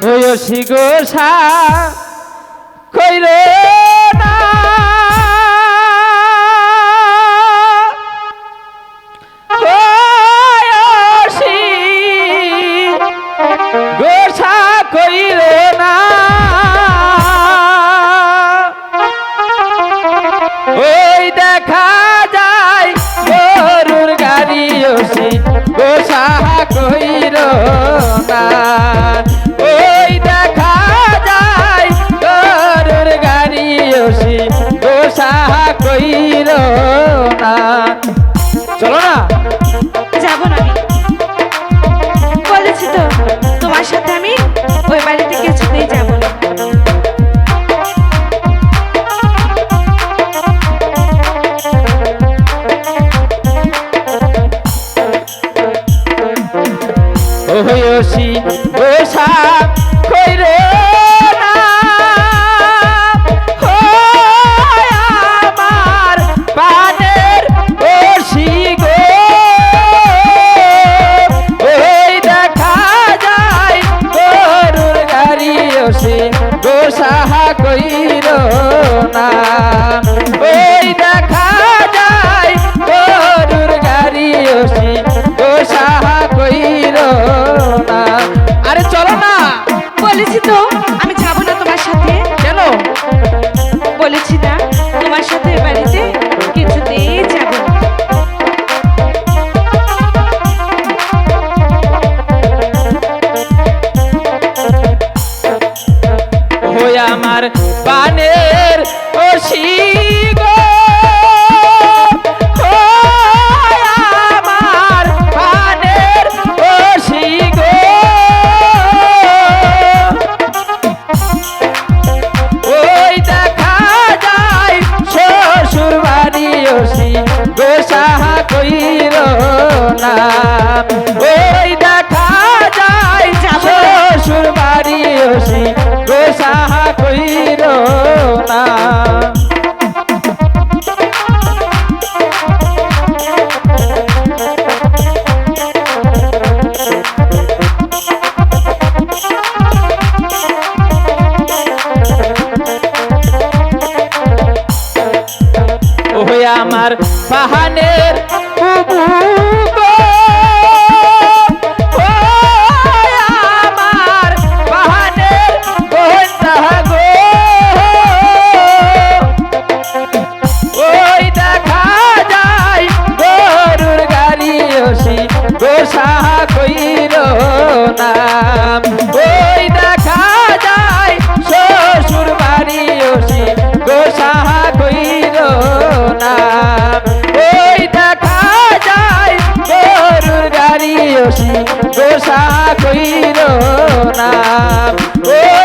অসি গোসা কইর না। গোসা কইর না। ওই দেখা যায় গরুর গাড়ি গোসা কইর না। চলো না। যাব না আমি। বলেছি তো তোমার সাথে আমি ওই বাড়িতে কিছুতেই যাব না। ওহয়সি গোসা ওসি গোসা কইর না। ওই দেখা যায় গরুর গাড়ি ওসি গোসা কইর না। আরে চলো না। বলেছি তো আমি যাব না তোমার সাথে। কেন? বলেছি না তোমার সাথে বাড়িতে কিছুতেই আমার পানের ওসি গো। ওই আমার পানের ওসি গো। ওই দেখা যায় শ্বশুর বাড়ি ওসি গোসাহা কইর না ওই দেখা যায় শ্বশুর ওই আমার পাহানের কইর না। যায়